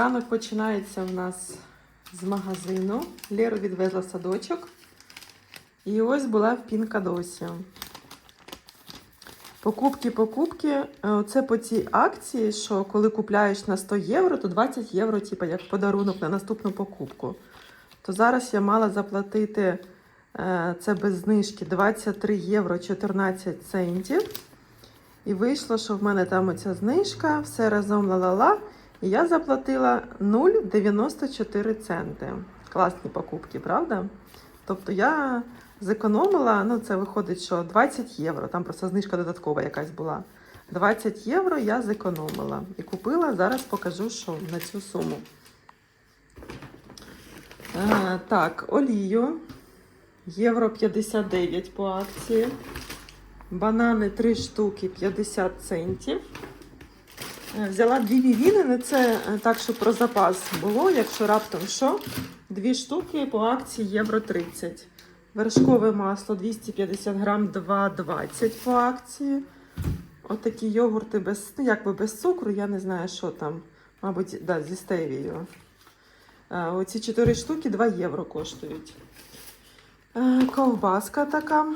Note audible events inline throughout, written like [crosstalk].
Ранок починається в нас з магазину. Леру відвезла садочок. І ось була в Пінкадосі. Покупки, покупки. Е, Це по цій акції, що коли купляєш на 100 євро, то 20 євро, типу, як подарунок на наступну покупку. То зараз я мала заплатити е, це без знижки 23 євро 14 центів. І вийшло, що в мене там оця знижка, все разом ла-ла-ла. Я заплатила 0,94 центи. Класні покупки, правда? Тобто я зекономила, ну це виходить, що 20 євро, там просто знижка додаткова якась була. 20 євро я зекономила і купила, зараз покажу, що на цю суму. Е, так, олію. Євро 59 по акції. Банани 3 штуки 50 центів. Е, Взяла дві вівінини, це е, так, щоб про запас було, якщо раптом що. Дві штуки по акції євро 30. Вершкове масло 250 грам 2,20 по акції. Отакі йогурти без, ну, якби без цукру, я не знаю, що там. Мабуть, да, зі стевією. Е, Оці 4 штуки 2 євро коштують. Ковбаска така.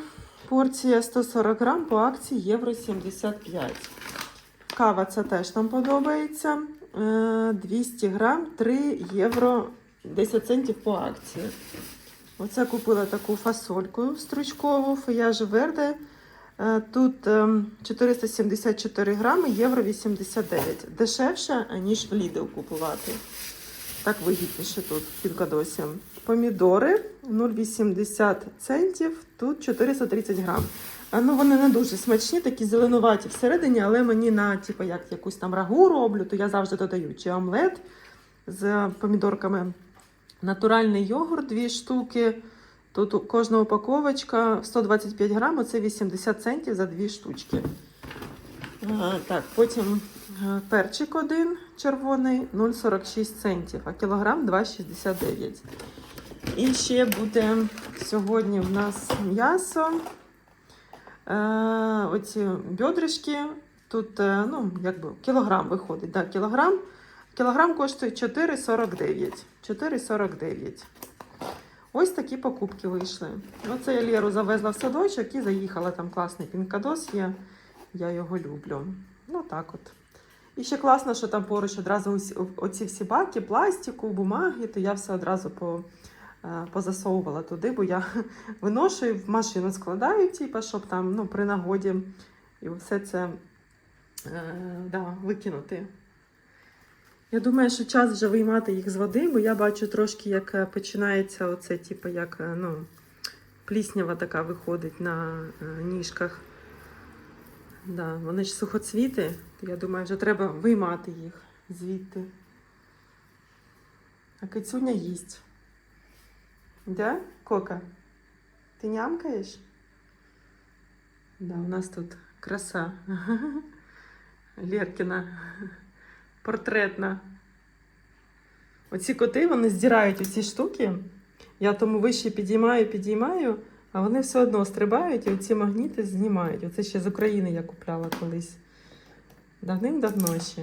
Порція 140 грам по акції євро 75. Кава це теж нам подобається. Е, 200 грам 3 євро 10 центів по акції. Оце купила таку фасольку стручкову, феяж верде. Е, Тут ем, 474 грами, євро 89. Дешевше, ніж в Lidl купувати. Так вигідніше тут в Пінкадосі. Помідори 0,80 центів, тут 430 грам. Ну, вони не дуже смачні, такі зеленуваті всередині, але мені на типу, як якусь там рагу роблю, то я завжди додаю чи омлет з помідорками. Натуральний йогурт, дві штуки. Тут кожна упаковочка 125 грам, це 80 центів за дві штучки. А, так, потім е, перчик один червоний 0,46 центів, а кілограм 2,69. І ще буде сьогодні в нас м'ясо. Е, оці бьодришки. Тут е, ну, якби, кілограм виходить. Да, кілограм. Кілограм коштує 4,49. 4,49. Ось такі покупки вийшли. Оце я Леру завезла в садочок і заїхала. Там класний пінкадос є. Я його люблю. Ну так от. І ще класно, що там поруч одразу оці всі баки, пластику, бумаги, то я все одразу по, позасовувала туди, бо я [laughs] виношу і в машину складаю, типу, щоб там ну, при нагоді і все це е, да, викинути. Я думаю, що час вже виймати їх з води, бо я бачу трошки, як е, починається оце, типу, як е, ну, пліснява така виходить на е, ніжках. Да, вони ж сухоцвіти, то я думаю, вже треба виймати їх звідти. А кицюня їсть. Да, Кока? Ти нямкаєш? Да, у нас тут краса. [laughs] Леркіна. Портретна. Оці коти вони здирають оці штуки. Я тому вище підіймаю, підіймаю, а вони все одно стрибають і оці магніти знімають. Оце ще з України я купляла колись. Давним-давно ще.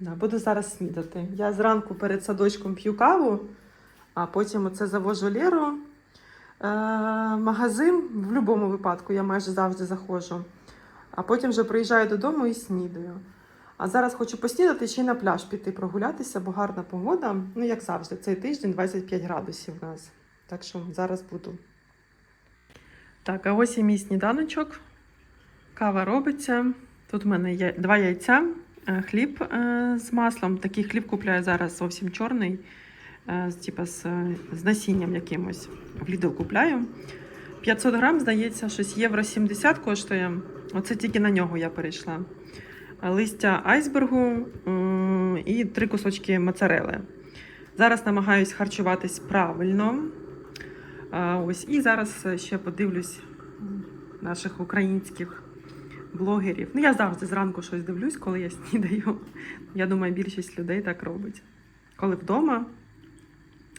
Да, буду зараз снідати. Я зранку перед садочком п'ю каву, а потім оце завожу Леру. Е, магазин в будь-якому випадку я майже завжди заходжу. А потім вже приїжджаю додому і снідаю. А зараз хочу поснідати ще й на пляж піти прогулятися, бо гарна погода. Ну, як завжди, цей тиждень 25 градусів у нас. Так що зараз буду. Так, а ось і мій сніданочок. Кава робиться. Тут в мене є два яйця, е, хліб е, з маслом. Такий хліб купляю зараз зовсім чорний, е, з, з, насінням якимось. В Lidl купляю. 500 грам, здається, щось євро 70 коштує. Оце тільки на нього я перейшла. Листя айсбергу і три кусочки моцарели. Зараз намагаюсь харчуватись правильно. Ось, і зараз ще подивлюсь наших українських блогерів. Ну, я завжди зранку щось дивлюсь, коли я снідаю. Я думаю, більшість людей так робить. Коли вдома.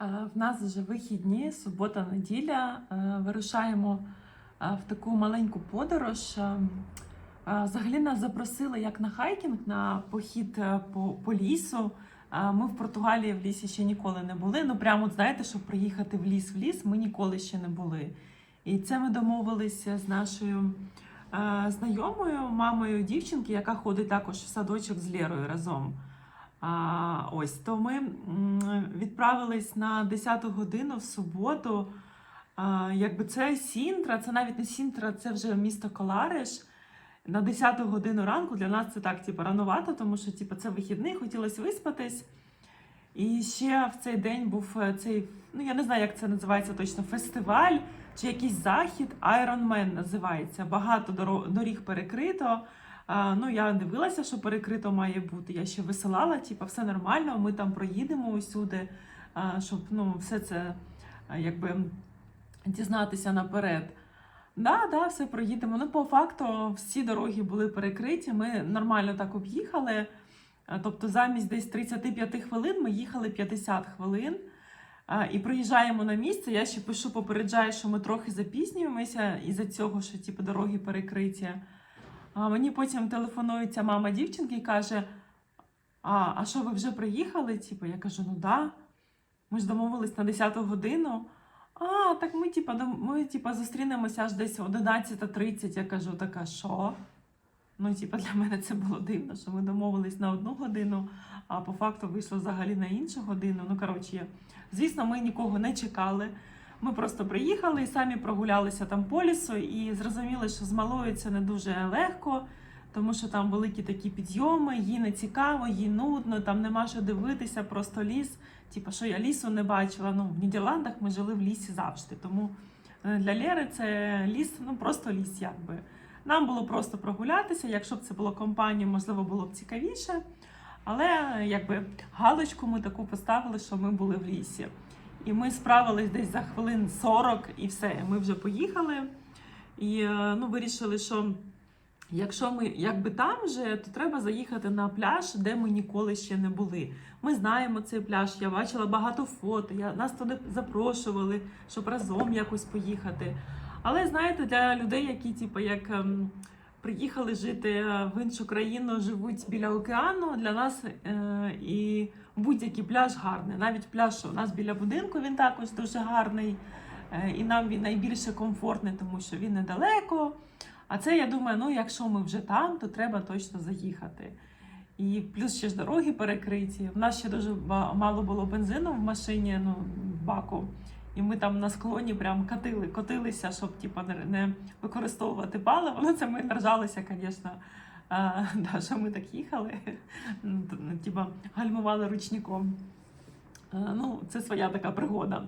В нас вже вихідні, субота, неділя. Е, Вирушаємо е, в таку маленьку подорож. Е, е, Взагалі нас запросили як на хайкінг, на похід е, по, по лісу. Е, Ми в Португалії в лісі ще ніколи не були. Ну прямо знаєте, щоб приїхати в ліс в ліс, ми ніколи ще не були. І це ми домовилися з нашою е, знайомою, мамою дівчинки, яка ходить також в садочок з Лєрою разом. Ось то ми відправились на 10-ту годину в суботу. Якби це Сінтра, це навіть не Сінтра, це вже місто Колариш. На 10-ту годину ранку для нас це так, типу, рановато, тому що типу, це вихідний, хотілося виспатись. І ще в цей день був е, цей, ну я не знаю, як це називається точно, фестиваль чи якийсь захід. Iron Man називається. Багато доріг перекрито. Ну, я дивилася, що перекрито має бути. Я ще висилала, типу, все нормально, ми там проїдемо усюди, щоб ну, все це якби дізнатися наперед. Да, да, все проїдемо. Ну, по факту, всі дороги були перекриті. Ми нормально так об'їхали. Тобто, замість десь 35 хвилин ми їхали 50 хвилин. І приїжджаємо на місце. Я ще пишу, попереджаю, що ми трохи запізнюємося із-за цього, що типу, дороги перекриті. А мені потім телефонується мама дівчинки і каже: А, а що ви вже приїхали? Типу, я кажу, ну да. Ми ж домовились на 10 годину. А, так ми, дом- ми, типа, зустрінемося аж десь 11.30. Я кажу, така, що? Ну, типа, для мене це було дивно, що ми домовились на одну годину, а по факту вийшло взагалі на іншу годину. Ну, коротше, звісно, ми нікого не чекали. Ми просто приїхали і самі прогулялися там по лісу, і зрозуміли, що з малою це не дуже легко, тому що там великі такі підйоми, їй не цікаво, їй нудно, там нема що дивитися, просто ліс. Типу, що я лісу не бачила. Ну, в Нідерландах ми жили в лісі завжди. Тому е, для Лєри це ліс, ну просто ліс, якби. Нам було просто прогулятися. Якщо б це було компанія, можливо, було б цікавіше. Але якби галочку ми таку поставили, що ми були в лісі. І ми справились десь за хвилин 40 і все. Ми вже поїхали. І е, ну, вирішили, що якщо ми якби там вже, то треба заїхати на пляж, де ми ніколи ще не були. Ми знаємо цей пляж, я бачила багато фото, я, нас туди запрошували, щоб разом якось поїхати. Але знаєте, для людей, які типу, як ем, приїхали жити е, в іншу країну, живуть біля океану, для нас е, і будь-який пляж гарний. Навіть пляж у нас біля будинку він також дуже гарний. Е, І нам він найбільше комфортний, тому що він недалеко. А це я думаю, ну якщо ми вже там, то треба точно заїхати. І плюс ще ж дороги перекриті. У нас ще дуже мало було бензину в машині, ну, в баку. І ми там на склоні прям катили, котилися, щоб типа, не, використовувати паливо. Ну, це ми ржалися, звісно. Да, що ми так їхали, [laughs] типа гальмували ручником. Ну, це своя така пригода.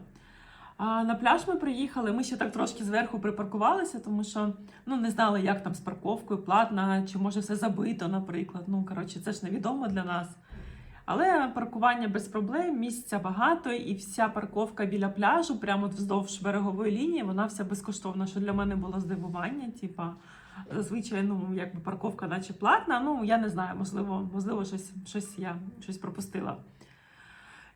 А на пляж ми приїхали. Ми ще так трошки зверху припаркувалися, тому що ну не знали, як там з парковкою, платна, чи може все забито, наприклад. Ну коротше, це ж невідомо для нас. Але паркування без проблем, місця багато, і вся парковка біля пляжу, прямо вздовж берегової лінії, вона вся безкоштовна, що для мене було здивування. Типа, зазвичай, ну якби парковка, наче платна. Ну я не знаю, можливо, можливо, щось, щось я щось пропустила.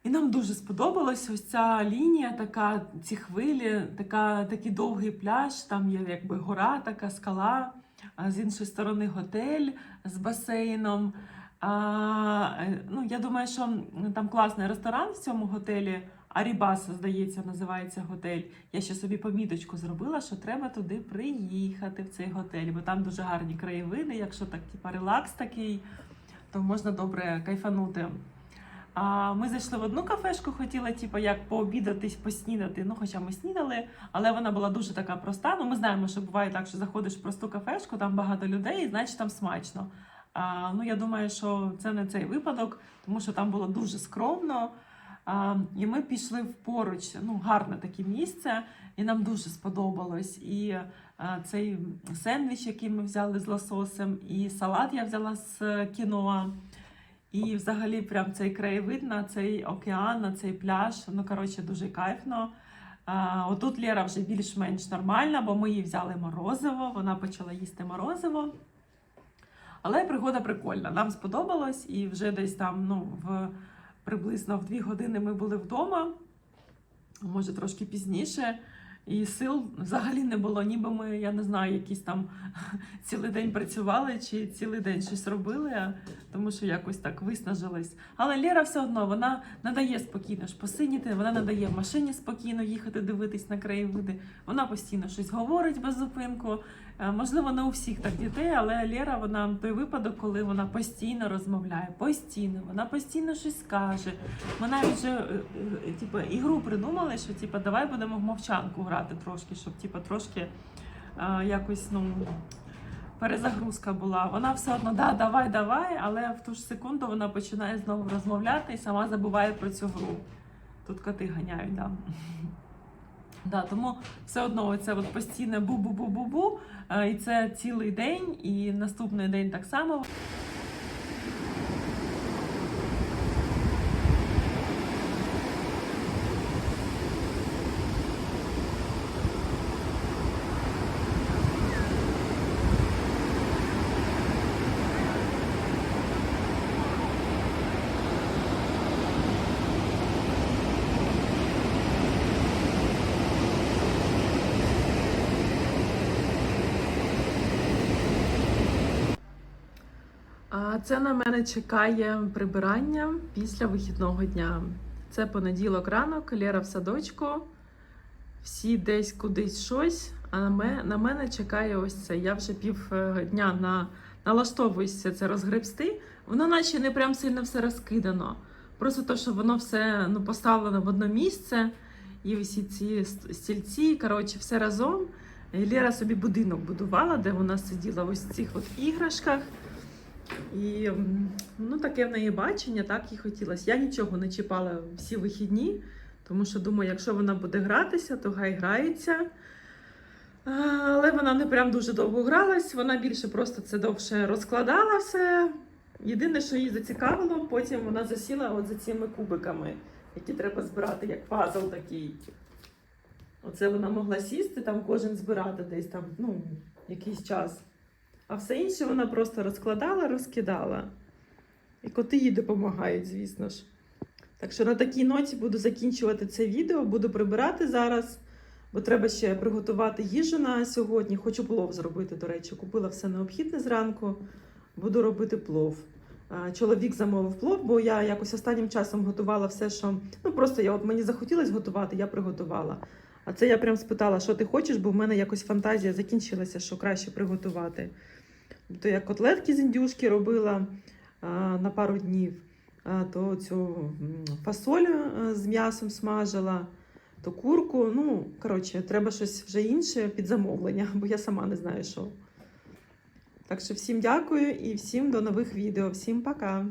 І нам дуже сподобалось ось ця лінія, така, ці хвилі, така, такий довгий пляж, там є якби гора, така скала, а з іншої сторони готель з басейном. А, е, ну, я думаю, що там класний ресторан в цьому готелі. Арібас, здається, називається готель. Я ще собі поміточку зробила, що треба туди приїхати в цей готель, бо там дуже гарні краєвиди. Якщо так, типа релакс такий, то можна добре кайфанути. А ми зайшли в одну кафешку, хотіла, типу, як пообідатись, поснідати. Ну, хоча ми снідали, але вона була дуже така проста. Ну, ми знаємо, що буває так, що заходиш в просту кафешку, там багато людей, і значить там смачно. А, ну, я думаю, що це не цей випадок, тому що там було дуже скромно. А, і ми пішли в поруч, ну, гарне таке місце, і нам дуже сподобалось. І а, цей сендвіч, який ми взяли з лососем, і салат я взяла з кіноа. І взагалі прям цей краєвид на цей океан, на цей пляж. Ну, коротше, дуже кайфно. А, отут Лера вже більш-менш нормальна, бо ми їй взяли морозиво, вона почала їсти морозиво. Але пригода прикольна. Нам сподобалось, і вже десь там, ну, в приблизно в дві години ми були вдома. може трошки пізніше. І сил взагалі не було, ніби ми, я не знаю, якісь там [laughs] цілий день працювали чи цілий день щось робили, тому що якось так виснажились. Але Лера все одно вона надає спокійно ж посидіти, вона надає в машині спокійно їхати, дивитись на краєвиди. Вона постійно щось говорить без зупинку. Е, Можливо, не у всіх так дітей, але Лера вона той випадок, коли вона постійно розмовляє, постійно, вона постійно щось каже. Ми навіть вже е, е, типу, ігру придумали, що типу, давай будемо в мовчанку грати трошки, щоб типу, трошки якось ну, перезагрузка була. Вона все одно да, давай, давай, але в ту ж секунду вона починає знову розмовляти і сама забуває про цю гру. Тут коти ганяють, да. Да, тому все одно оце от постійне бу-бу-бу-бу-бу, е, і це цілий день, і наступний день так само. А це на мене чекає прибирання після вихідного дня. Це понеділок ранок, Лера в садочку, всі десь кудись щось. А на мене, чекає ось це. Я вже півдня на, налаштовуюся це розгребсти. Воно наче не прям сильно все розкидано. Просто то, що воно все ну, поставлено в одне місце, і всі ці стільці, коротше, все разом. Лера собі будинок будувала, де вона сиділа ось в цих от іграшках. І ну, таке в неї бачення, так і хотілося. Я нічого не чіпала всі вихідні, тому що думаю, якщо вона буде гратися, то хай грається. Але вона не прям дуже довго гралась, вона більше просто це довше розкладала все. Єдине, що її зацікавило, потім вона засіла от за цими кубиками, які треба збирати, як пазл такий. Оце вона могла сісти, там кожен збирати десь там, ну, якийсь час. А все інше вона просто розкладала, розкидала. І коти їй допомагають, звісно ж. Так що на такій ноті буду закінчувати це відео, буду прибирати зараз, бо треба ще приготувати їжу на сьогодні. Хочу плов зробити, до речі. Купила все необхідне зранку. Буду робити плов. Чоловік замовив плов, бо я якось останнім часом готувала все, що. Ну просто я от мені захотілося готувати, я приготувала. А це я прям спитала, що ти хочеш, бо в мене якось фантазія закінчилася, що краще приготувати. То я котлетки з індюшки робила на пару днів, то цю фасоль з м'ясом смажила, то курку. Ну, коротше, треба щось вже інше під замовлення, бо я сама не знаю, що. Так що всім дякую і всім до нових відео. Всім пока!